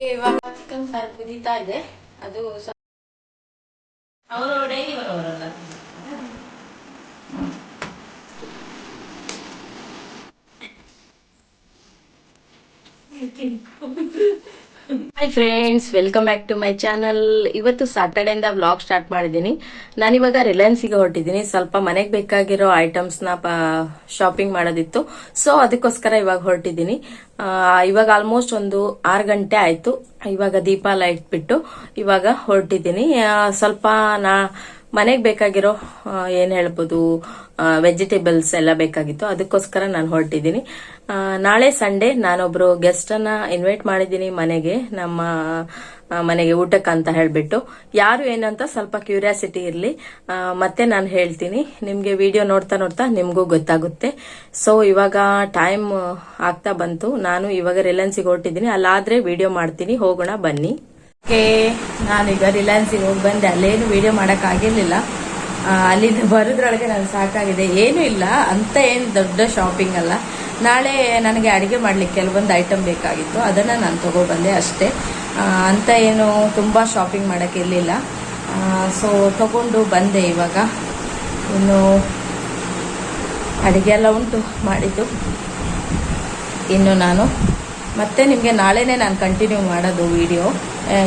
ಇವಾಗ ಚಿಕನ್ ಸಾರು ಕುದೀತಾ ಇದೆ. ಅದು ಅವರು daily ಬರೋರಲ್ಲ? Hi friends welcome back to my channel ಇವತ್ತು ಸ್ಯಾಟರ್ಡೆಯಿಂದ ವ್ಲಾಗ್ ಸ್ಟಾರ್ಟ್ ಮಾಡಿದ್ದೀನಿ. ನಾನಿವಾಗ ರಿಲಯನ್ಸಿಗೆ ಹೊರಟಿದ್ದೀನಿ. ಸ್ವಲ್ಪ ಮನೆಗೆ ಬೇಕಾಗಿರೋ ಐಟಮ್ಸ್ನ ಶಾಪಿಂಗ್ ಮಾಡೋದಿತ್ತು. ಸೊ ಅದಕ್ಕೋಸ್ಕರ ಇವಾಗ ಹೊರಟಿದ್ದೀನಿ. ಇವಾಗ ಆಲ್ಮೋಸ್ಟ್ ಒಂದು ಆರು ಗಂಟೆ ಆಯ್ತು. ಇವಾಗ ದೀಪ ಲೈಟ್ ಬಿಟ್ಟು ಇವಾಗ ಹೊರಟಿದ್ದೀನಿ. ಸ್ವಲ್ಪ ನಾ ಮನೆಗೆ ಬೇಕಾಗಿರೋ ಏನು ಹೇಳ್ಬೋದು ವೆಜಿಟೇಬಲ್ಸ್ ಎಲ್ಲ ಬೇಕಾಗಿತ್ತು. ಅದಕ್ಕೋಸ್ಕರ ನಾನು ಹೊರಟಿದ್ದೀನಿ. ನಾಳೆ ಸಂಡೇ ನಾನೊಬ್ರು ಗೆಸ್ಟ್ ಅನ್ನ ಇನ್ವೈಟ್ ಮಾಡಿದ್ದೀನಿ ಮನೆಗೆ, ನಮ್ಮ ಮನೆಗೆ ಊಟಕ್ಕೆ ಅಂತ ಹೇಳಿಬಿಟ್ಟು. ಯಾರು ಏನಂತ ಸ್ವಲ್ಪ ಕ್ಯೂರಿಯಾಸಿಟಿ ಇರಲಿ. ಮತ್ತೆ ನಾನು ಹೇಳ್ತೀನಿ. ನಿಮಗೆ ವಿಡಿಯೋ ನೋಡ್ತಾ ನೋಡ್ತಾ ನಿಮಗೂ ಗೊತ್ತಾಗುತ್ತೆ. ಸೊ ಇವಾಗ ಟೈಮ್ ಆಗ್ತಾ ಬಂತು. ನಾನು ಇವಾಗ ರಿಲಯನ್ಸಿಗೆ ಹೊರಟಿದ್ದೀನಿ. ಅಲ್ಲಾದ್ರೆ ವಿಡಿಯೋ ಮಾಡ್ತೀನಿ. ಹೋಗೋಣ, ಬನ್ನಿ. ಓಕೆ ನಾನೀಗ ರಿಲಯನ್ಸಿಗೆ ಹೋಗಿ ಬಂದೆ. ಅಲ್ಲೇನು ವಿಡಿಯೋ ಆಗಿರ್ಲಿಲ್ಲ. ಅಲ್ಲಿಂದ ಬರೋದ್ರೊಳಗೆ ನಾನು ಸಾಕಾಗಿದೆ. ಏನೂ ಇಲ್ಲ. ಅಂತ ಏನು ದೊಡ್ಡ ಶಾಪಿಂಗ್ ಅಲ್ಲ. ನಾಳೆ ನನಗೆ ಅಡಿಗೆ ಮಾಡ್ಲಿಕ್ಕೆ ಕೆಲವೊಂದು ಐಟಮ್ ಬೇಕಾಗಿತ್ತು. ಅದನ್ನ ನಾನು ತಗೊಬಂದೆ ಅಷ್ಟೇ. ಅಂತ ಏನು ತುಂಬಾ ಶಾಪಿಂಗ್ ಮಾಡಕ್ ಇರ್ಲಿಲ್ಲ. ಸೊ ತಗೊಂಡು ಬಂದೆ ಇವಾಗ. ಇನ್ನು ಅಡಿಗೆ ಎಲ್ಲ ಉಂಟು ಮಾಡಿದ್ದು. ಇನ್ನು ನಾನು ಮತ್ತೆ ನಿಮಗೆ ನಾಳೆನೇ ನಾನು ಕಂಟಿನ್ಯೂ ಮಾಡೋದು ವಿಡಿಯೋ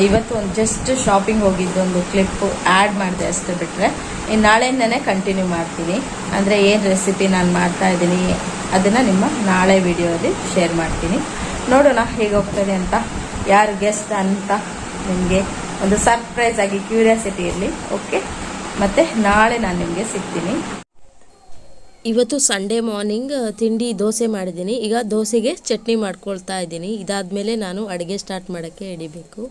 ಇವತ್ತು ಒಂದು ಜಸ್ಟ್ ಶಾಪಿಂಗ್ ಹೋಗಿದ್ದು, ಒಂದು ಕ್ಲಿಪ್ ಆ್ಯಡ್ ಮಾಡಿದೆ ಅಷ್ಟೇ ಬಿಟ್ಟರೆ ಇನ್ನು ನಾಳೆಯಿಂದನೇ ಕಂಟಿನ್ಯೂ ಮಾಡ್ತೀನಿ. ಅಂದರೆ ಏನು ರೆಸಿಪಿ ನಾನು ಮಾಡ್ತಾ ಇದ್ದೀನಿ, ಅದನ್ನು ನಿಮ್ಮ ನಾಳೆ ವಿಡಿಯೋದಲ್ಲಿ ಶೇರ್ ಮಾಡ್ತೀನಿ. ನೋಡೋಣ ಹೇಗೆ ಹೋಗ್ತದೆ ಅಂತ, ಯಾರು ಗೆಸ್ಟ್ ಅಂತ ನಿಮಗೆ ಒಂದು ಸರ್ಪ್ರೈಸ್ ಆಗಿ ಕ್ಯೂರಿಯಾಸಿಟಿ ಇರಲಿ ಓಕೆ ಮತ್ತು ನಾಳೆ ನಾನು ನಿಮಗೆ ಸಿಗ್ತೀನಿ. ಇವತ್ತು ಸಂಡೇ ಮಾರ್ನಿಂಗ್ ತಿಂಡಿ ದೋಸೆ ಮಾಡಿದ್ದೀನಿ. ಈಗ ದೋಸೆಗೆ ಚಟ್ನಿ ಮಾಡ್ಕೊಳ್ತಾ ಇದ್ದೀನಿ. ಇದಾದ್ಮೇಲೆ ನಾನು ಅಡುಗೆ ಸ್ಟಾರ್ಟ್ ಮಾಡೋಕ್ಕೆ ಹಿಡಿಬೇಕು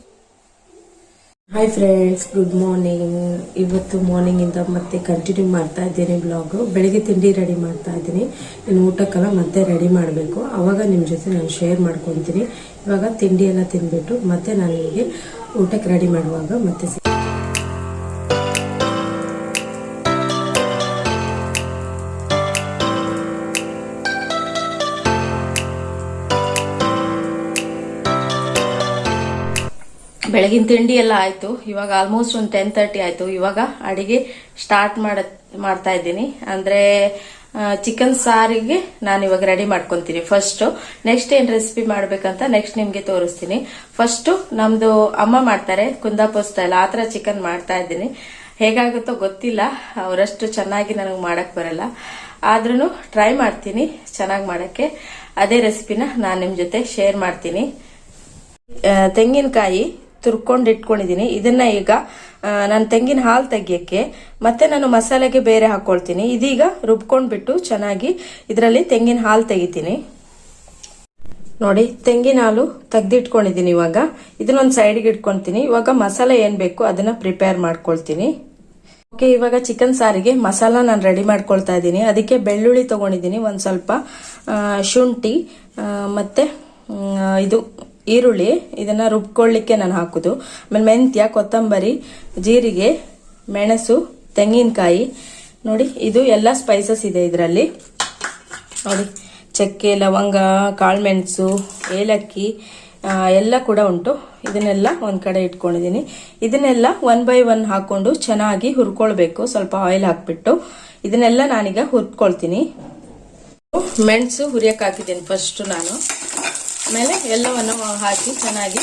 ಹಾಯ್ ಫ್ರೆಂಡ್ಸ್ ಗುಡ್ ಮಾರ್ನಿಂಗ್ ಇವತ್ತು ಮಾರ್ನಿಂಗಿಂದ ಮತ್ತೆ ಕಂಟಿನ್ಯೂ ಮಾಡ್ತಾ ಇದ್ದೀನಿ ಬ್ಲಾಗು ಬೆಳಿಗ್ಗೆ ತಿಂಡಿ ರೆಡಿ ಮಾಡ್ತಾ ಇದ್ದೀನಿ. ಇನ್ನು ಊಟಕ್ಕೆಲ್ಲ ಮತ್ತೆ ರೆಡಿ ಮಾಡಬೇಕು. ಅವಾಗ ನಿಮ್ಮ ಜೊತೆ ನಾನು ಶೇರ್ ಮಾಡ್ಕೊತೀನಿ. ಇವಾಗ ತಿಂಡಿಯೆಲ್ಲ ಎಲ್ಲ ತಿಂದ್ಬಿಟ್ಟು ಮತ್ತೆ ನಾನು ನಿಮಗೆ ಊಟಕ್ಕೆ ರೆಡಿ ಮಾಡುವಾಗ ಮತ್ತೆ ಬೆಳಗಿನ ತಿಂಡಿ ಎಲ್ಲ ಆಯ್ತು. ಇವಾಗ ಆಲ್ಮೋಸ್ಟ್ ಒಂದು ಟೆನ್ ತರ್ಟಿ ಆಯ್ತು. ಇವಾಗ ಅಡಿಗೆ ಸ್ಟಾರ್ಟ್ ಮಾಡ, ಮಾಡ್ತಾ ಇದ್ದೀನಿ. ಅಂದ್ರೆ ಚಿಕನ್ ಸಾರಿಗೆ ನಾನು ಇವಾಗ ರೆಡಿ ಮಾಡ್ಕೊಂತೀನಿ ಫಸ್ಟ್ ನೆಕ್ಸ್ಟ್ ಏನ್ ರೆಸಿಪಿ ಮಾಡ್ಬೇಕಂತ ನೆಕ್ಸ್ಟ್ ನಿಮ್ಗೆ ತೋರಿಸ್ತೀನಿ. ಫಸ್ಟ್ ನಮ್ದು ಅಮ್ಮ ಮಾಡ್ತಾರೆ, ಕುಂದಾಪುರ್ ಸ್ಟೈಲ್ ಆತರ ಚಿಕನ್ ಮಾಡ್ತಾ ಇದ್ದೀನಿ. ಹೇಗಾಗುತ್ತೋ ಗೊತ್ತಿಲ್ಲ. ಅವರಷ್ಟು ಚೆನ್ನಾಗಿ ನನಗೆ ಮಾಡಕ್ ಬರಲ್ಲ. ಆದ್ರೂ ಟ್ರೈ ಮಾಡ್ತೀನಿ ಚೆನ್ನಾಗಿ ಮಾಡಕ್ಕೆ. ಅದೇ ರೆಸಿಪಿನ ನಾನು ನಿಮ್ ಜೊತೆ ಶೇರ್ ಮಾಡ್ತೀನಿ. ತೆಂಗಿನಕಾಯಿ ತುರ್ಕೊಂಡು ಇಟ್ಕೊಂಡಿದ್ದೀನಿ ಇದನ್ನ ಈಗ ನಾನು ತೆಂಗಿನ ಹಾಲು ತೆಗಿಯೋಕ್ಕೆ, ಮತ್ತೆ ನಾನು ಮಸಾಲೆಗೆ ಬೇರೆ ಹಾಕ್ಕೊಳ್ತೀನಿ ಇದೀಗ ರುಬ್ಕೊಂಡ್ಬಿಟ್ಟು ಚೆನ್ನಾಗಿ ಇದರಲ್ಲಿ ತೆಂಗಿನ ಹಾಲು ತೆಗಿತೀನಿ. ನೋಡಿ, ತೆಂಗಿನ ಹಾಲು ತೆಗ್ದಿಟ್ಕೊಂಡಿದ್ದೀನಿ ಇವಾಗ. ಇದನ್ನೊಂದು ಸೈಡ್ಗೆ ಇಟ್ಕೊತೀನಿ. ಇವಾಗ ಮಸಾಲೆ ಏನು ಬೇಕು ಅದನ್ನು ಪ್ರಿಪೇರ್ ಮಾಡ್ಕೊಳ್ತೀನಿ. ಓಕೆ, ಇವಾಗ ಚಿಕನ್ ಸಾರಿಗೆ ಮಸಾಲ ನಾನು ರೆಡಿ ಮಾಡ್ಕೊಳ್ತಾ ಇದ್ದೀನಿ. ಅದಕ್ಕೆ ಬೆಳ್ಳುಳ್ಳಿ ತೊಗೊಂಡಿದ್ದೀನಿ, ಒಂದು ಸ್ವಲ್ಪ ಶುಂಠಿ ಮತ್ತು ಇದು ಈರುಳ್ಳಿ, ಇದನ್ನ ರುಬ್ಕೊಳ್ಳಿಕ್ಕೆ ನಾನು ಹಾಕುದು. ಆಮೇಲೆ ಮೆಂತ್ಯ, ಕೊತ್ತಂಬರಿ, ಜೀರಿಗೆ, ಮೆಣಸು, ತೆಂಗಿನಕಾಯಿ. ನೋಡಿ, ಇದು ಎಲ್ಲ ಸ್ಪೈಸಸ್ ಇದೆ ಇದರಲ್ಲಿ. ನೋಡಿ, ಚಕ್ಕೆ, ಲವಂಗ, ಕಾಳುಮೆಣಸು, ಏಲಕ್ಕಿ ಎಲ್ಲ ಕೂಡ ಉಂಟು. ಇದನ್ನೆಲ್ಲ ಒಂದು ಕಡೆ ಇಟ್ಕೊಂಡಿದ್ದೀನಿ ಇದನ್ನೆಲ್ಲ ಒನ್ ಬೈ ಒನ್ ಹಾಕೊಂಡು ಚೆನ್ನಾಗಿ ಹುರ್ಕೊಳ್ಬೇಕು. ಸ್ವಲ್ಪ ಆಯಿಲ್ ಹಾಕ್ಬಿಟ್ಟು. ಇದನ್ನೆಲ್ಲ ನಾನೀಗ ಹುರ್ಕೊಳ್ತೀನಿ. ಮೆಣಸು ಹುರಿಯಕ್ ಹಾಕಿದ್ದೀನಿ ಫಸ್ಟ್ ನಾನು. ಆಮೇಲೆ ಎಲ್ಲವನ್ನು ಹಾಕಿ ಚೆನ್ನಾಗಿ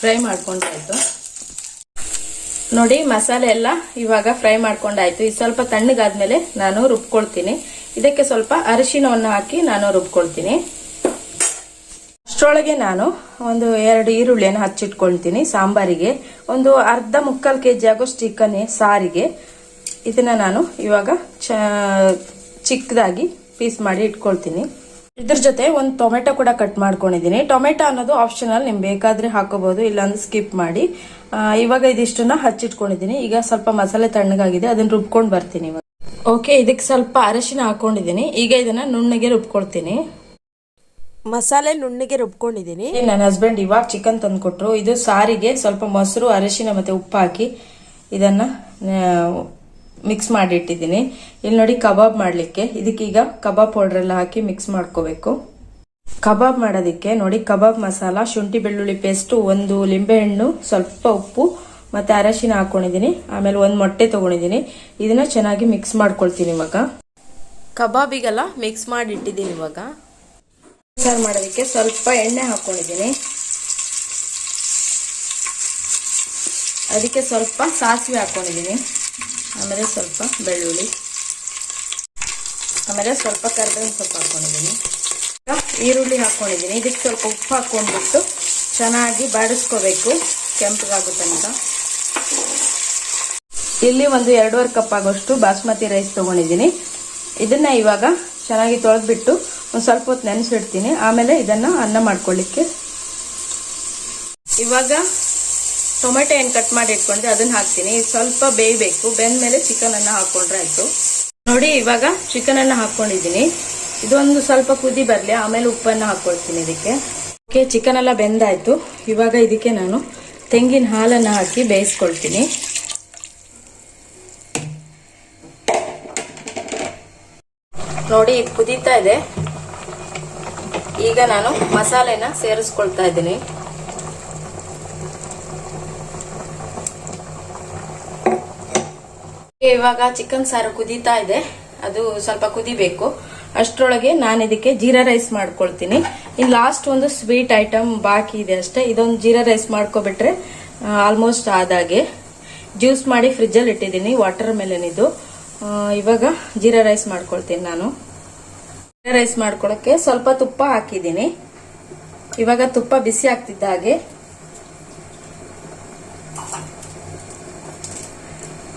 ಫ್ರೈ ಮಾಡ್ಕೊಂಡಾಯ್ತು. ನೋಡಿ, ಮಸಾಲೆ ಎಲ್ಲ ಇವಾಗ ಫ್ರೈ ಮಾಡ್ಕೊಂಡಾಯ್ತು. ಇದು ಸ್ವಲ್ಪ ತಣ್ಣಗಾದ್ಮೇಲೆ ನಾನು ರುಬ್ಕೊಳ್ತೀನಿ. ಇದಕ್ಕೆ ಸ್ವಲ್ಪ ಅರಿಶಿನವನ್ನು ಹಾಕಿ ನಾನು ರುಬ್ಕೊಳ್ತೀನಿ. ಅಷ್ಟರೊಳಗೆ ನಾನು ಒಂದು ಎರಡು ಈರುಳ್ಳಿಯನ್ನು ಹಚ್ಚಿಟ್ಕೊಳ್ತೀನಿ ಸಾಂಬಾರಿಗೆ. ಒಂದು ಅರ್ಧ ಮುಕ್ಕಾಲು ಕೆ ಜಿ ಆಗೋಷ್ಟು ಚಿಕನ್ ಸಾರಿಗೆ. ಇದನ್ನ ನಾನು ಇವಾಗ ಚಿಕ್ಕದಾಗಿ ಪೀಸ್ ಮಾಡಿ ಇಟ್ಕೊಳ್ತೀನಿ. ಇದ್ರ ಜೊತೆ ಒಂದು ಟೊಮೆಟೊ ಕೂಡ ಕಟ್ ಮಾಡ್ಕೊಂಡಿದ್ದೀನಿ. ಟೊಮೆಟೊ ಅನ್ನೋದು ಆಪ್ಷನಲ್ ನಿಮ್ಗೆ ಬೇಕಾದ್ರೆ ಹಾಕೋಬಹುದು ಇಲ್ಲಾಂದ್ರೆ ಸ್ಕಿಪ್ ಮಾಡಿ. ಇವಾಗ ಇದಿಷ್ಟನ್ನ ಹಚ್ಚಿಟ್ಕೊಂಡಿದ್ದೀನಿ. ಈಗ ಸ್ವಲ್ಪ ಮಸಾಲೆ ತಣ್ಣಗಾಗಿದೆ ಅದನ್ನ ರುಬ್ಕೊಂಡು ಬರ್ತೀನಿ ಇವಾಗ. ಓಕೆ ಇದಕ್ಕೆ ಸ್ವಲ್ಪ ಅರಶಿನ ಹಾಕೊಂಡಿದ್ದೀನಿ. ಈಗ ಇದನ್ನ ನುಣ್ಣಗೆ ರುಬ್ಕೊಳ್ತೀನಿ. ಮಸಾಲೆ ನುಣ್ಣಗೆ ರುಬ್ಕೊಂಡಿದ್ದೀನಿ. ನನ್ನ ಹಸ್ಬೆಂಡ್ ಇವಾಗ ಚಿಕನ್ ತಂದು ಕೊಟ್ರು ಇದು ಸಾರಿಗೆ ಸ್ವಲ್ಪ ಮೊಸರು ಅರಶಿನ ಮತ್ತೆ ಉಪ್ಪು ಹಾಕಿ ಇದನ್ನ ಮಿಕ್ಸ್ ಮಾಡಿ ಇಟ್ಟಿದ್ದೀನಿ ಇಲ್ಲಿ ನೋಡಿ ಕಬಾಬ್ ಮಾಡಲಿಕ್ಕೆ. ಇದಕ್ಕೀಗ ಕಬಾಬ್ ಪೌಡರ್ ಎಲ್ಲ ಹಾಕಿ ಮಿಕ್ಸ್ ಮಾಡ್ಕೋಬೇಕು. ಕಬಾಬ್ ಮಾಡೋದಕ್ಕೆ ನೋಡಿ ಕಬಾಬ್ ಮಸಾಲ, ಶುಂಠಿ, ಬೆಳ್ಳುಳ್ಳಿ ಪೇಸ್ಟು ಒಂದು ಲಿಂಬೆಹಣ್ಣು ಸ್ವಲ್ಪ ಉಪ್ಪು, ಮತ್ತೆ ಅರಶಿನ ಹಾಕೊಂಡಿದ್ದೀನಿ. ಆಮೇಲೆ ಒಂದು ಮೊಟ್ಟೆ ತಗೊಂಡಿದ್ದೀನಿ. ಇದನ್ನ ಚೆನ್ನಾಗಿ ಮಿಕ್ಸ್ ಮಾಡ್ಕೊಳ್ತೀನಿ ಇವಾಗ. ಕಬಾಬಿಗೆಲ್ಲ ಮಿಕ್ಸ್ ಮಾಡಿ ಇಟ್ಟಿದ್ದೀನಿ ಇವಾಗ. ಸಾರು ಮಾಡೋದಕ್ಕೆ ಸ್ವಲ್ಪ ಎಣ್ಣೆ ಹಾಕೊಂಡಿದ್ದೀನಿ. ಅದಕ್ಕೆ ಸ್ವಲ್ಪ ಸಾಸಿವೆ ಹಾಕೊಂಡಿದ್ದೀನಿ. ಆಮೇಲೆ ಸ್ವಲ್ಪ ಬೆಳ್ಳುಳ್ಳಿ. ಆಮೇಲೆ ಸ್ವಲ್ಪ ಕರಿಬೇವಿನ ಸ್ವಲ್ಪ ಹಾಕೊಂಡಿದ್ದೀನಿ. ಈಗ ಈರುಳ್ಳಿ ಹಾಕೊಂಡಿದ್ದೀನಿ. ಇದಕ್ಕೆ ಸ್ವಲ್ಪ ಉಪ್ಪು ಹಾಕೊಂಡ್ಬಿಟ್ಟು ಚೆನ್ನಾಗಿ ಬಾಡಿಸ್ಕೋಬೇಕು. ಕೆಂಪಗಾಗುತ್ತೆ ಅಂತ ಇಲ್ಲಿ ಒಂದು ಎರಡೂವರೆ ಕಪ್ ಆಗೋಷ್ಟು ಬಾಸ್ಮತಿ ರೈಸ್ ತೊಗೊಂಡಿದ್ದೀನಿ. ಇದನ್ನ ಇವಾಗ ಚೆನ್ನಾಗಿ ತೊಳೆದ್ಬಿಟ್ಟು ಒಂದು ಸ್ವಲ್ಪ ಹೊತ್ತು ನೆನೆಸಿಡ್ತೀನಿ. ಆಮೇಲೆ ಇದನ್ನ ಅನ್ನ ಮಾಡ್ಕೊಳ್ಳಿಕ್ಕೆ. ಇವಾಗ ಟೊಮೆಟೊ ಏನು ಕಟ್ ಮಾಡಿ ಇಟ್ಕೊಂಡ್ರೆ ಅದನ್ನ ಹಾಕ್ತೀನಿ. ಸ್ವಲ್ಪ ಬೇಯಬೇಕು. ಬೆಂದ್ಮೇಲೆ ಚಿಕನ್ ಅನ್ನ ಹಾಕೊಂಡ್ರೆ ಆಯ್ತು. ನೋಡಿ, ಇವಾಗ ಚಿಕನ್ ಅನ್ನ ಹಾಕೊಂಡಿದೀನಿ ಇದೊಂದು ಸ್ವಲ್ಪ ಕುದಿ ಬರಲಿ, ಆಮೇಲೆ ಉಪ್ಪನ್ನ ಹಾಕೊಳ್ತೀನಿ ಇದಕ್ಕೆ. ಓಕೆ ಚಿಕನ್ ಎಲ್ಲ ಬೆಂದಾಯ್ತು. ಇವಾಗ ಇದಕ್ಕೆ ನಾನು ತೆಂಗಿನ ಹಾಲನ್ನ ಹಾಕಿ ಬೇಯಿಸ್ಕೊಳ್ತೀನಿ. ನೋಡಿ ಇದು ಕುದೀತಾ ಇದೆ. ಈಗ ನಾನು ಮಸಾಲೆನ ಸೇರಿಸ್ಕೊಳ್ತಾ ಇದ್ದೀನಿ. ಇವಾಗ ಚಿಕನ್ ಸಾರು ಕುದೀತಾ ಇದೆ. ಅದು ಸ್ವಲ್ಪ ಕುದಿಬೇಕು. ಅಷ್ಟರೊಳಗೆ ನಾನು ಇದಕ್ಕೆ ಜೀರಾ ರೈಸ್ ಮಾಡ್ಕೊಳ್ತೀನಿ. ಇನ್ನು ಲಾಸ್ಟ್ ಒಂದು ಸ್ವೀಟ್ ಐಟಮ್ ಬಾಕಿ ಇದೆ ಅಷ್ಟೇ. ಇದೊಂದು ಜೀರಾ ರೈಸ್ ಮಾಡ್ಕೊಬಿಟ್ರೆ ಆಲ್ಮೋಸ್ಟ್ ಆದಾಗೆ. ಜ್ಯೂಸ್ ಮಾಡಿ ಫ್ರಿಜ್ಜಲ್ಲಿ ಇಟ್ಟಿದ್ದೀನಿ. ವಾಟರ್ ಮೆಲನ್ ಇದು. ಇವಾಗ ಜೀರಾ ರೈಸ್ ಮಾಡ್ಕೊಳ್ತೀನಿ ನಾನು. ಜೀರಾ ರೈಸ್ ಮಾಡ್ಕೊಳಕ್ಕೆ ಸ್ವಲ್ಪ ತುಪ್ಪ ಹಾಕಿದ್ದೀನಿ. ಇವಾಗ ತುಪ್ಪ ಬಿಸಿ ಆಗ್ತಿದ್ದ ಹಾಗೆ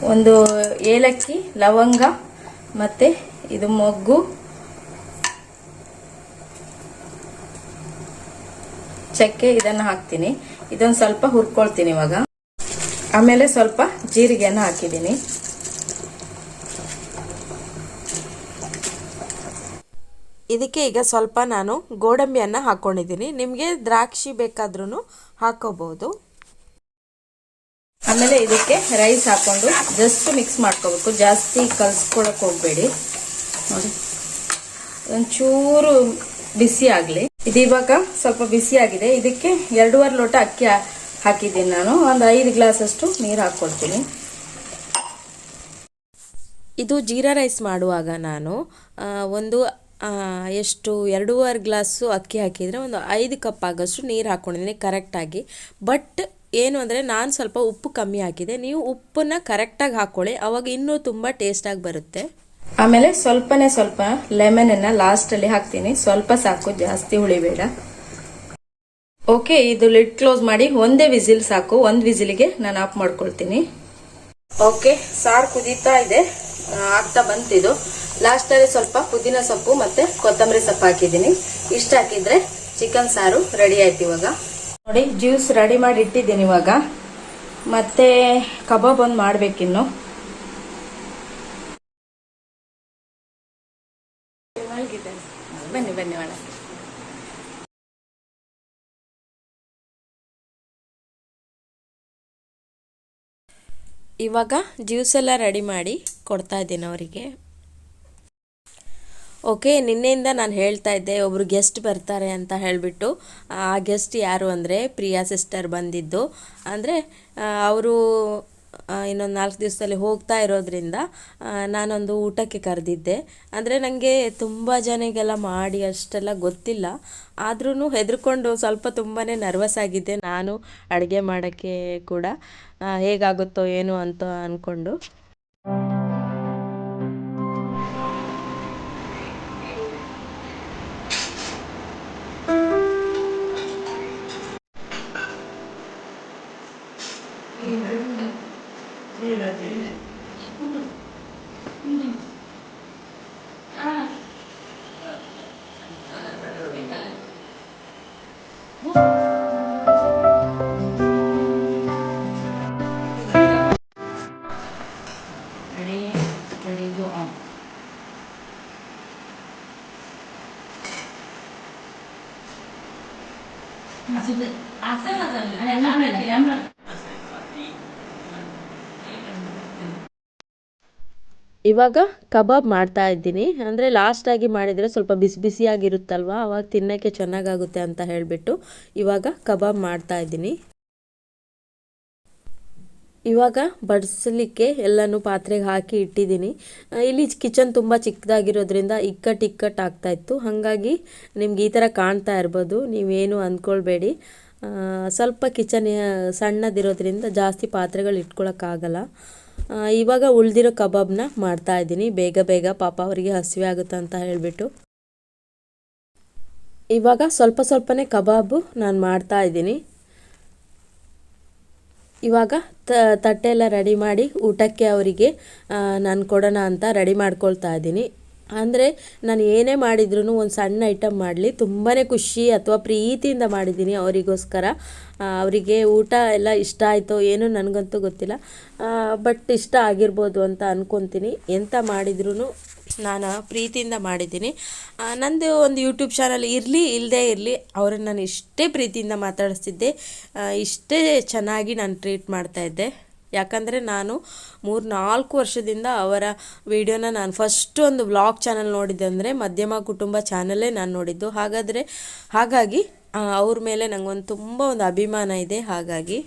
ಒಂದು ಏಲಕ್ಕಿ, ಲವಂಗ ಮತ್ತೆ ಇದು ಮೊಗ್ಗು. ಚಕ್ಕೆ ಇದನ್ನ ಹಾಕ್ತೀನಿ. ಇದೊಂದು ಸ್ವಲ್ಪ ಹುರ್ಕೊಳ್ತೀನಿ ಇವಾಗ. ಆಮೇಲೆ ಸ್ವಲ್ಪ ಜೀರಿಗೆಯನ್ನು ಹಾಕಿದ್ದೀನಿ. ಇದಕ್ಕೆ ಈಗ ಸ್ವಲ್ಪ ನಾನು ಗೋಡಂಬಿಯನ್ನು ಹಾಕ್ಕೊಂಡಿದ್ದೀನಿ ನಿಮಗೆ ದ್ರಾಕ್ಷಿ ಬೇಕಾದ್ರೂ ಹಾಕೋಬಹುದು. ಆಮೇಲೆ ಇದಕ್ಕೆ ರೈಸ್ ಹಾಕೊಂಡು ಜಸ್ಟ್ ಮಿಕ್ಸ್ ಮಾಡ್ಕೋಬೇಕು. ಜಾಸ್ತಿ ಕಲ್ಸ್ಕೊಳಕ್ ಹೋಗ್ಬೇಡಿ. ನೋಡಿ. ಒಂಚೂರು ಬಿಸಿ ಆಗ್ಲಿ. ಇದು ಸ್ವಲ್ಪ ಬಿಸಿ ಆಗಿದೆ. ಇದಕ್ಕೆ ಎರಡೂವರೆ ಲೋಟ ಅಕ್ಕಿ ಹಾಕಿದ್ದೀನಿ ನಾನು. ಒಂದು ಐದು ಗ್ಲಾಸ್ ಅಷ್ಟು ನೀರು ಹಾಕೊಳ್ತೀನಿ ಇದು ಜೀರಾ ರೈಸ್ ಮಾಡುವಾಗ ನಾನು ಒಂದು ಎಷ್ಟು, ಎರಡೂವರೆ ಗ್ಲಾಸು ಅಕ್ಕಿ ಹಾಕಿದರೆ ಒಂದು ಐದು ಕಪ್ ಆಗೋಷ್ಟು ನೀರು ಹಾಕ್ಕೊಂಡಿದ್ದೀನಿ ಕರೆಕ್ಟಾಗಿ. ಬಟ್ ಏನು ಅಂದರೆ ನಾನು ಸ್ವಲ್ಪ ಉಪ್ಪು ಕಮ್ಮಿ ಹಾಕಿದೆ. ನೀವು ಉಪ್ಪನ್ನು ಕರೆಕ್ಟಾಗಿ ಹಾಕ್ಕೊಳ್ಳಿ ಅವಾಗ ಇನ್ನೂ ತುಂಬ ಟೇಸ್ಟಾಗಿ ಬರುತ್ತೆ. ಆಮೇಲೆ ಸ್ವಲ್ಪನೇ ಸ್ವಲ್ಪ ಲೆಮನನ್ನು ಲಾಸ್ಟಲ್ಲಿ ಹಾಕ್ತೀನಿ. ಸ್ವಲ್ಪ ಸಾಕು, ಜಾಸ್ತಿ ಉಳಿಬೇಡ ಓಕೆ ಇದು ಲಿಡ್ ಕ್ಲೋಸ್ ಮಾಡಿ ಒಂದೇ ವಿಸಿಲ್ ಸಾಕು. ಒಂದು ವಿಸಿಲಿಗೆ ನಾನು ಆಫ್ ಮಾಡ್ಕೊಳ್ತೀನಿ. ಓಕೆ ಸಾರು ಕುದೀತಾ ಇದೆ. ಆಗ್ತಾ ಬಂತಿದು. ಲಾಸ್ಟಲ್ಲಿ ಸ್ವಲ್ಪ ಪುದೀನ ಸೊಪ್ಪು ಮತ್ತು ಕೊತ್ತಂಬರಿ ಸೊಪ್ಪು ಹಾಕಿದ್ದೀನಿ. ಇಷ್ಟ ಹಾಕಿದರೆ ಚಿಕನ್ ಸಾರು ರೆಡಿ ಆಯ್ತು ಇವಾಗ. ನೋಡಿ ಜ್ಯೂಸ್ ರೆಡಿ ಮಾಡಿ ಇಟ್ಟಿದ್ದೀನಿ ಇವಾಗ. ಮತ್ತೆ ಕಬಾಬ್ ಒಂದು ಮಾಡ್ಬೇಕಿನ್ನು. ಬನ್ನಿ ಬನ್ನಿ ಇವಾಗ ಜ್ಯೂಸ್ ಎಲ್ಲ ರೆಡಿ ಮಾಡಿ ಕೊಡ್ತಾ ಇದ್ದೀನಿ ಅವರಿಗೆ. ಓಕೆ ನಿನ್ನೆಯಿಂದ ನಾನು ಹೇಳ್ತಾ ಇದ್ದೆ ಒಬ್ಬರು ಗೆಸ್ಟ್ ಬರ್ತಾರೆ ಅಂತ ಹೇಳಿಬಿಟ್ಟು. ಆ ಗೆಸ್ಟ್ ಯಾರು ಅಂದರೆ ಪ್ರಿಯಾ ಸಿಸ್ಟರ್ ಬಂದಿದ್ದು. ಅಂದರೆ ಅವರು ಇನ್ನೊಂದು ನಾಲ್ಕು ದಿವಸದಲ್ಲಿ ಹೋಗ್ತಾ ಇರೋದ್ರಿಂದ ನಾನೊಂದು ಊಟಕ್ಕೆ ಕರೆದಿದ್ದೆ. ಅಂದರೆ ನನಗೆ ತುಂಬ ಜನಗೆಲ್ಲ ಮಾಡಿ ಅಷ್ಟೆಲ್ಲ ಗೊತ್ತಿಲ್ಲ. ಆದ್ರೂ ಹೆದರ್ಕೊಂಡು ಸ್ವಲ್ಪ ತುಂಬಾ ನರ್ವಸ್ ಆಗಿದ್ದೆ. ನಾನು ಅಡುಗೆ ಮಾಡೋಕ್ಕೆ ಕೂಡ ಹೇಗಾಗುತ್ತೋ ಏನು ಅಂತ ಅಂದ್ಕೊಂಡು ಇವಾಗ ಕಬಾಬ್ ಮಾಡ್ತಾ ಇದ್ದೀನಿ. ಅಂದರೆ ಲಾಸ್ಟಾಗಿ ಮಾಡಿದರೆ ಸ್ವಲ್ಪ ಬಿಸಿ ಬಿಸಿಯಾಗಿರುತ್ತಲ್ವ? ಅವಾಗ ತಿನ್ನೋಕ್ಕೆ ಚೆನ್ನಾಗಾಗುತ್ತೆ ಅಂತ ಹೇಳಿಬಿಟ್ಟು ಇವಾಗ ಕಬಾಬ್ ಮಾಡ್ತಾ ಇದ್ದೀನಿ. ಇವಾಗ ಬಡಿಸಲಿಕ್ಕೆ ಎಲ್ಲನೂ ಪಾತ್ರೆಗೆ ಹಾಕಿ ಇಟ್ಟಿದ್ದೀನಿ. ಇಲ್ಲಿ ಕಿಚನ್ ತುಂಬ ಚಿಕ್ಕದಾಗಿರೋದ್ರಿಂದ ಇಕ್ಕಟ್ಟು ಇಕ್ಕಟ್ಟು ಆಗ್ತಾ ಇತ್ತು. ಹಾಗಾಗಿ ನಿಮ್ಗೆ ಈ ಥರ ಕಾಣ್ತಾ ಇರ್ಬೋದು. ನೀವೇನು ಅಂದ್ಕೊಳ್ಬೇಡಿ. ಸ್ವಲ್ಪ ಕಿಚನ್ ಸಣ್ಣದಿರೋದ್ರಿಂದ ಜಾಸ್ತಿ ಪಾತ್ರೆಗಳು ಇಟ್ಕೊಳಕ್ಕಾಗಲ್ಲ. ಇವಾಗ ಉಳಿದಿರೋ ಕಬಾಬ್ನ ಮಾಡ್ತಾ ಇದ್ದೀನಿ. ಬೇಗ ಬೇಗ ಪಾಪ ಅವರಿಗೆ ಹಸಿವೆ ಆಗುತ್ತೆ ಅಂತ ಹೇಳಿಬಿಟ್ಟು. ಇವಾಗ ಸ್ವಲ್ಪ ಸ್ವಲ್ಪನೇ ಕಬಾಬು ನಾನು ಮಾಡ್ತಾ ಇದ್ದೀನಿ. ಇವಾಗ ತಟ್ಟೆಲ್ಲ ರೆಡಿ ಮಾಡಿ ಊಟಕ್ಕೆ ಅವರಿಗೆ ನಾನು ಕೊಡೋಣ ಅಂತ ರೆಡಿ ಮಾಡ್ಕೊಳ್ತಾ ಇದ್ದೀನಿ. ಅಂದರೆ ನಾನು ಏನೇ ಮಾಡಿದ್ರು ಒಂದು ಸಣ್ಣ ಐಟಮ್ ಮಾಡಲಿ ತುಂಬಾ ಖುಷಿ ಅಥವಾ ಪ್ರೀತಿಯಿಂದ ಮಾಡಿದ್ದೀನಿ ಅವರಿಗೋಸ್ಕರ. ಅವರಿಗೆ ಊಟ ಎಲ್ಲ ಇಷ್ಟ ಆಯಿತು ಏನು ನನಗಂತೂ ಗೊತ್ತಿಲ್ಲ. ಬಟ್ ಇಷ್ಟ ಆಗಿರ್ಬೋದು ಅಂತ ಅಂದ್ಕೊತೀನಿ ಎಂಥ ಮಾಡಿದ್ರು ನಾನು ಪ್ರೀತಿಯಿಂದ ಮಾಡಿದ್ದೀನಿ. ನಂದು ಒಂದು ಯೂಟ್ಯೂಬ್ ಚಾನಲ್ ಇರಲಿ ಇಲ್ಲದೇ ಇರಲಿ, ಅವ್ರನ್ನ ನಾನು ಇಷ್ಟೇ ಪ್ರೀತಿಯಿಂದ ಮಾತಾಡಿಸ್ತಿದ್ದೆ. ಇಷ್ಟೇ ಚೆನ್ನಾಗಿ ನಾನು ಟ್ರೀಟ್ ಮಾಡ್ತಾಯಿದ್ದೆ ಯಾಕಂದರೆ ನಾನು ಮೂರು ನಾಲ್ಕು ವರ್ಷದಿಂದ ಅವರ ವಿಡಿಯೋನ ನಾನು ಫಸ್ಟ್ ಒಂದು ವ್ಲಾಗ್ ಚಾನಲ್ ನೋಡಿದ್ದೆ ಅಂದರೆ ಮಧ್ಯಮ ಕುಟುಂಬ ಚಾನಲ್ಲೇ ನಾನು ನೋಡಿದ್ದು. ಹಾಗಾದರೆ, ಹಾಗಾಗಿ ಅವ್ರ ಮೇಲೆ ನನಗೊಂದು ತುಂಬ ಒಂದು ಅಭಿಮಾನ ಇದೆ. ಹಾಗಾಗಿ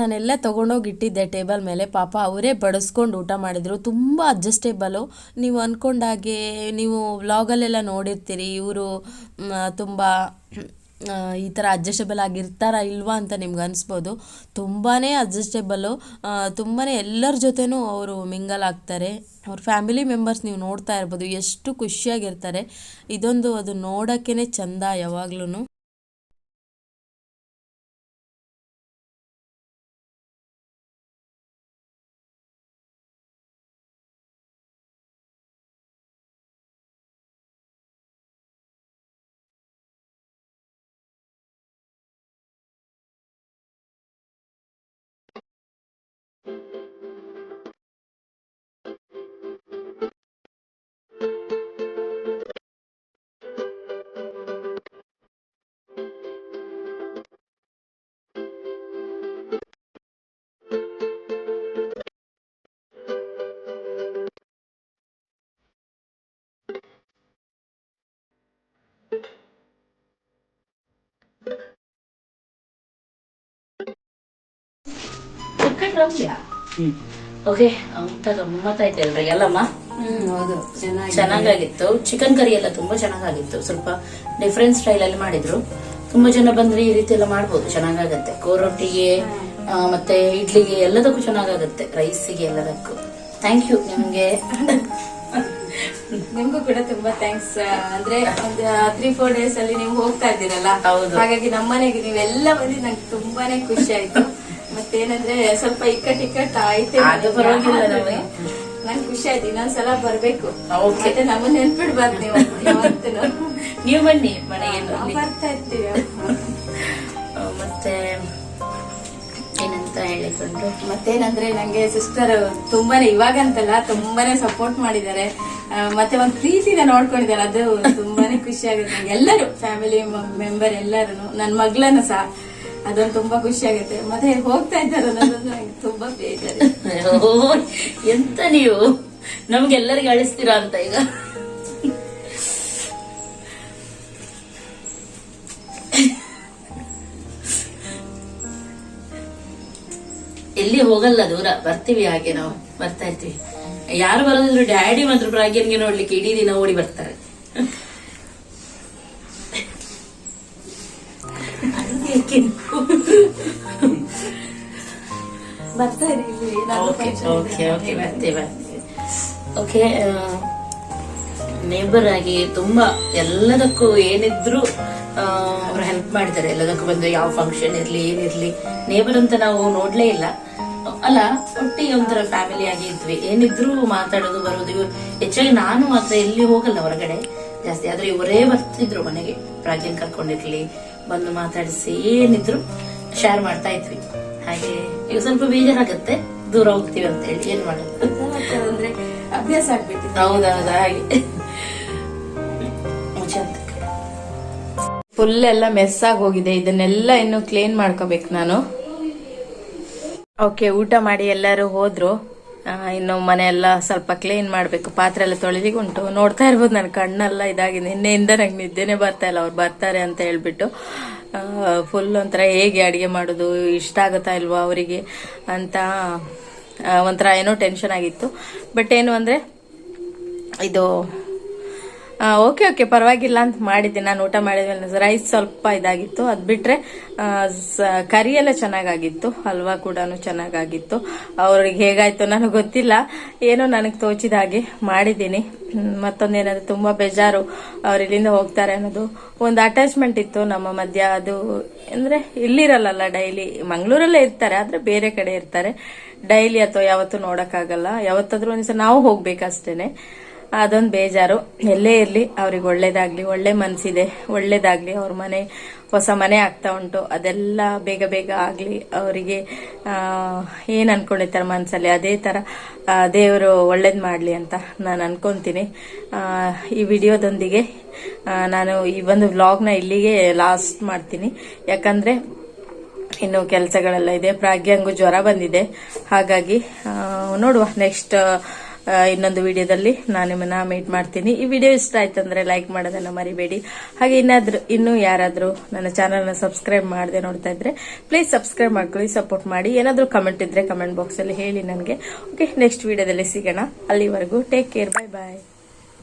ನಾನೆಲ್ಲ ತೊಗೊಂಡೋಗಿ ಇಟ್ಟಿದ್ದೆ ಟೇಬಲ್ ಮೇಲೆ. ಪಾಪ ಅವರೇ ಬಡಿಸ್ಕೊಂಡು ಊಟ ಮಾಡಿದರು. ತುಂಬ ಅಡ್ಜಸ್ಟೇಬಲು ನೀವು ಅಂದ್ಕೊಂಡಾಗೆ ನೀವು ವ್ಲಾಗಲ್ಲೆಲ್ಲ ನೋಡಿರ್ತೀರಿ. ಇವರು ತುಂಬ ಈ ಥರ ಅಡ್ಜಸ್ಟೇಬಲ್ ಆಗಿರ್ತಾರಾ ಇಲ್ವಾ ಅಂತ ನಿಮ್ಗೆ ಅನಿಸ್ಬೋದು. ತುಂಬಾ ಅಡ್ಜಸ್ಟೇಬಲು ತುಂಬಾ ಎಲ್ಲರ ಜೊತೆನೂ ಅವರು ಮಿಂಗಲ್ ಆಗ್ತಾರೆ. ಅವ್ರ ಫ್ಯಾಮಿಲಿ ಮೆಂಬರ್ಸ್ ನೀವು ನೋಡ್ತಾ ಇರ್ಬೋದು. ಎಷ್ಟು ಖುಷಿಯಾಗಿರ್ತಾರೆ. ಇದೊಂದು ಅದು ನೋಡೋಕ್ಕೇ ಚಂದ ಯಾವಾಗ್ಲೂ ಓಕೆ ಗಮ್ಮತ್ ಆಯ್ತು ಎಲ್ರಿಗೆ ಅಲ್ಲಮ್ಮ ಹೌದು. ಚೆನ್ನಾಗಿ ಚೆನ್ನಾಗಾಗಿತ್ತು. ಚಿಕನ್ ಕರಿ ಎಲ್ಲ ತುಂಬಾ ಚೆನ್ನಾಗಾಗಿತ್ತು. ಸ್ವಲ್ಪ ಡಿಫ್ರೆಂಟ್ ಸ್ಟೈಲ್ ಅಲ್ಲಿ ಮಾಡಿದ್ರು. ತುಂಬಾ ಜನ ಬಂದ್ರೆ ಈ ರೀತಿ ಎಲ್ಲ ಮಾಡ್ಬೋದು. ಚೆನ್ನಾಗಾಗತ್ತೆ. ಕೋರೊಟ್ಟಿಗೆ ಮತ್ತೆ ಇಡ್ಲಿಗೆ ಎಲ್ಲದಕ್ಕೂ ಚೆನ್ನಾಗಾಗತ್ತೆ. ರೈಸಿಗೆ ಎಲ್ಲದಕ್ಕೂ. ಥ್ಯಾಂಕ್ ಯು ನಿಮ್ಗೆ. ನಿಮ್ಗೂ ಕೂಡ ತುಂಬಾ ಥ್ಯಾಂಕ್ಸ್ ಅಂದ್ರೆ ಒಂದು ತ್ರೀ ಫೋರ್ ಡೇಸ್ ಅಲ್ಲಿ ನೀವು ಹೋಗ್ತಾ ಇದ್ದೀರಲ್ಲ? ಹೌದು. ಹಾಗಾಗಿ ನಮ್ಮನೆಗೆ ನೀವೆಲ್ಲ ಬಂದು ನಂಗೆ ತುಂಬಾನೇ ಖುಷಿ ಆಯ್ತು. ಮತ್ತೇನಂದ್ರೆ ಸ್ವಲ್ಪ ಇಕ್ಕಟ್ ಇಕ್ಕಟ್ ಆಯ್ತು ಅದು ಪರವಾಗಿಲ್ಲ ನಮಗೆ. ನಂಗೆ ಖುಷಿ ಆಯ್ತು ಇನ್ನೊಂದ್ಸಲ ಬರ್ಬೇಕು. Okay. ಮತ್ತೆ ನಮ್ಮನ್ನ ನೆನ್ಪಿಡ್ಬಾರ್ದು ನೀವು ನೀವು ಬನ್ನಿ ಮನೆಗೆ. ಬರ್ತಾ ಇರ್ತೀವಿ. ಆ, ಮತ್ತೆ ಏನಂತ ಹೇಳಿಕೊಂಡು? ಮತ್ತೇನಂದ್ರೆ ನಂಗೆ ಸಿಸ್ಟರ್ ತುಂಬಾನೇ ಇವಾಗಂತಲ್ಲ ತುಂಬಾನೇ ಸಪೋರ್ಟ್ ಮಾಡಿದ್ದಾರೆ. ಆ, ಮತ್ತೆ ಒಂದ್ ಪ್ರೀತಿನ ನೋಡ್ಕೊಂಡಿದ್ದಾರೆ. ಅದು ತುಂಬಾನೇ ಖುಷಿ ಆಗುತ್ತೆ. ನಂಗೆ ಎಲ್ಲರೂ ಫ್ಯಾಮಿಲಿ ಮೆಂಬರ್ ಎಲ್ಲರೂ ನನ್ ಮಗ್ಳನ್ನು ಸಹ. ಅದೊಂದು ತುಂಬಾ ಖುಷಿ ಆಗುತ್ತೆ. ಮತ್ತೆ ಹೋಗ್ತಾ ಇದ್ದಾರೆ ಅನ್ನೋದೊಂದು ನಂಗೆ ತುಂಬಾ ಬೇಜಾರು ಎಂತ ನೀವು? ನಮ್ಗೆಲ್ಲರಿಗೆ ಅಳಿಸ್ತೀರಾ ಅಂತ ಈಗ? ಎಲ್ಲಿ ಹೋಗಲ್ಲ ದೂರ. ಬರ್ತೀವಿ ಹಾಗೆ ನಾವು. ಬರ್ತಾ ಇರ್ತೀವಿ. ಯಾರು ಬರೋದಿದ್ರು ಡ್ಯಾಡಿ ಮಾತ್ರ ಪ್ರಾಗ್ಯನ್ಗೆ ನೋಡ್ಲಿಕ್ಕೆ ಇಡೀ ದಿನ ಓಡಿ ಬರ್ತಾರೆ. ಬರ್ತಾ ಇದೀವಿ ನಾನು ಓಕೆ ಓಕೆ ಇದೆ. ಓಕೆ ಬರ್ತೇವೆ ಬರ್ತೇವೆ. ಓಕೆ ನೇಬರ್ ಆಗಿ ತುಂಬಾ ಎಲ್ಲದಕ್ಕೂ ಏನಿದ್ರು ಅವ್ರು ಹೆಲ್ಪ್ ಮಾಡಿದ್ದಾರೆ. ಎಲ್ಲದಕ್ಕೂ ಬಂದು ಯಾವ ಫಂಕ್ಷನ್ ಇರ್ಲಿ ಏನಿರ್ಲಿ ನೇಬರ್ ಅಂತ ನಾವು ನೋಡ್ಲೇ ಇಲ್ಲ. ಅಲ್ಲ ಒಟ್ಟಿ ಒಂಥರ ಫ್ಯಾಮಿಲಿ ಆಗಿ ಇದ್ವಿ. ಏನಿದ್ರು ಮಾತಾಡೋದು ಬರೋದು ಇವ್ರು ಹೆಚ್ಚಾಗಿ ನಾನು ಮಾತ್ರ ಎಲ್ಲಿ ಹೋಗಲ್ಲ ಹೊರಗಡೆ. ಜಾಸ್ತಿ ಆದ್ರೆ ಇವರೇ ಬರ್ತಿದ್ರು ಮನೆಗೆ. ಪ್ರಾಜ್ಞನ್ ಕರ್ಕೊಂಡಿರ್ಲಿ ಬಂದು ಮಾತಾಡಿಸಿ ಏನಿದ್ರು ಶೇರ್ ಮಾಡ್ತಾ ಇದ್ವಿ. ಹಾಗೆ ಈಗ ಸ್ವಲ್ಪ ಬೇಜಾರಾಗತ್ತೆ ದೂರ ಹೋಗ್ತೀವಿ ಅಂತ ಹೇಳಿ ಏನ್ ಮಾಡೋದು? ಅಂದ್ರೆ ಅಭ್ಯಾಸ ಆಗ್ಬಿಟ್ಟಿದೆ ಹೌದೌದು ಹಾಗೆ. ಫುಲ್ ಎಲ್ಲ ಮೆಸ್ ಆಗಿ ಹೋಗಿದೆ ಇದನ್ನೆಲ್ಲ ಇನ್ನು ಕ್ಲೀನ್ ಮಾಡ್ಕೋಬೇಕು ನಾನು. ಓಕೆ ಊಟ ಮಾಡಿ ಎಲ್ಲರೂ ಹೋದ್ರು. ಇನ್ನು ಮನೆ ಎಲ್ಲ ಸ್ವಲ್ಪ ಕ್ಲೀನ್ ಮಾಡಬೇಕು. ಪಾತ್ರೆ ಎಲ್ಲ ತೊಳಿಲಿಕ್ಕೆ ಉಂಟು. ನೋಡ್ತಾ ಇರ್ಬೋದು ನನ್ನ ಕಣ್ಣೆಲ್ಲ ಇದಾಗಿದೆ. ನಿನ್ನೆಯಿಂದ ನಂಗೆ ನಿದ್ದೆನೆ ಬರ್ತಾ ಇಲ್ಲ. ಅವ್ರು ಬರ್ತಾರೆ ಅಂತ ಹೇಳ್ಬಿಟ್ಟು. ಫುಲ್ ಒಂಥರ ಹೇಗೆ ಅಡುಗೆ ಮಾಡೋದು, ಇಷ್ಟ ಆಗುತ್ತಾ ಇಲ್ವಾ ಅವರಿಗೆ ಅಂತ ಒಂಥರ ಏನೋ ಟೆನ್ಷನ್ ಆಗಿತ್ತು. ಬಟ್ ಏನು ಅಂದರೆ, ಇದು ಓಕೆ ಓಕೆ ಪರವಾಗಿಲ್ಲ ಅಂತ ಮಾಡಿದ್ದೆ. ನಾನು ಊಟ ಮಾಡಿದ್ಮೇಲೆ ರೈಸ್ ಸ್ವಲ್ಪ ಇದಾಗಿತ್ತು. ಅದು ಸ- ಕರಿ ಎಲ್ಲ ಚೆನ್ನಾಗಾಗಿತ್ತು. ಹಲ್ವಾ ಕೂಡ ಚೆನ್ನಾಗಾಗಿತ್ತು. ಅವ್ರಿಗೆ ಹೇಗಾಯ್ತು ನನಗೆ ಗೊತ್ತಿಲ್ಲ. ಏನೋ ನನಗೆ ತೋಚಿದ ಹಾಗೆ ಮಾಡಿದ್ದೀನಿ. ಮತ್ತೊಂದೇನಂದ್ರೆ ತುಂಬಾ ಬೇಜಾರು ಅವ್ರು ಇಲ್ಲಿಂದ ಹೋಗ್ತಾರೆ ಅನ್ನೋದು ಒಂದು ಅಟ್ಯಾಚ್ಮೆಂಟ್ ಇತ್ತು ನಮ್ಮ ಮಧ್ಯ. ಅದು ಅಂದ್ರೆ ಇಲ್ಲಿರಲ್ಲ ಡೈಲಿ ಮಂಗಳೂರಲ್ಲೇ ಇರ್ತಾರೆ, ಆದ್ರೆ ಬೇರೆ ಕಡೆ ಇರ್ತಾರೆ. ಡೈಲಿ ಅಥವಾ ಯಾವತ್ತೂ ನೋಡಕ್ಕಾಗಲ್ಲ. ಯಾವತ್ತಾದ್ರೂ ಒಂದ್ಸಲ ನಾವು ಹೋಗ್ಬೇಕಷ್ಟೇನೆ. ಅದೊಂದು ಬೇಜಾರು. ಎಲ್ಲೇ ಇರಲಿ, ಅವ್ರಿಗೆ ಒಳ್ಳೇದಾಗ್ಲಿ, ಒಳ್ಳೆ ಮನಸ್ಸಿದೆ ಒಳ್ಳೇದಾಗ್ಲಿ, ಅವ್ರ ಮನೆ, ಹೊಸ ಮನೆ ಆಗ್ತಾ ಉಂಟು. ಅದೆಲ್ಲ ಬೇಗ ಬೇಗ ಆಗ್ಲಿ, ಅವರಿಗೆ ಏನ್ ಅನ್ಕೊಂಡಿರ್ತಾರೆ ಮನಸ್ಸಲ್ಲಿ ಅದೇ ತರ ದೇವರು ಒಳ್ಳೇದು ಮಾಡ್ಲಿ ಅಂತ ನಾನು ಅನ್ಕೊಂತೀನಿ. ಈ ವಿಡಿಯೋದೊಂದಿಗೆ ನಾನು ಈ ಒಂದು ವ್ಲಾಗ್ನ ಇಲ್ಲಿಗೆ ಲಾಸ್ಟ್ ಮಾಡ್ತೀನಿ. ಯಾಕಂದ್ರೆ, ಇನ್ನು ಕೆಲಸಗಳೆಲ್ಲ ಇದೆ. ಪ್ರಾಗ್ಯಂಗು ಜ್ವರ ಬಂದಿದೆ. ಹಾಗಾಗಿ ನೋಡುವ ನೆಕ್ಸ್ಟ್ ಇನ್ನೊಂದು ವಿಡಿಯೋದಲ್ಲಿ ನಾನು ನಿಮ್ಮನ್ನ ಮೀಟ್ ಮಾಡ್ತೀನಿ. ಈ ವಿಡಿಯೋ ಇಷ್ಟ ಆಯ್ತಂದ್ರೆ ಲೈಕ್ ಮಾಡೋದನ್ನ ಮರಿಬೇಡಿ. ಹಾಗೆ ಇನ್ನಾದ್ರೂ, ಇನ್ನೂ ಯಾರಾದರೂ ನನ್ನ ಚಾನಲ್ನ ಸಬ್ಸ್ಕ್ರೈಬ್ ಮಾಡದೆ ನೋಡ್ತಾ ಇದ್ರೆ ಪ್ಲೀಸ್ ಸಬ್ಸ್ಕ್ರೈಬ್ ಮಾಡ್ಕೊಳ್ಳಿ ಸಪೋರ್ಟ್ ಮಾಡಿ. ಏನಾದರೂ ಕಮೆಂಟ್ ಇದ್ರೆ ಕಮೆಂಟ್ ಬಾಕ್ಸ್ ಅಲ್ಲಿ ಹೇಳಿ ನನಗೆ. ಓಕೆ ನೆಕ್ಸ್ಟ್ ವಿಡಿಯೋದಲ್ಲಿ ಸಿಗೋಣ. ಅಲ್ಲಿವರೆಗೂ ಟೇಕ್ ಕೇರ್ ಬೈ ಬಾಯ್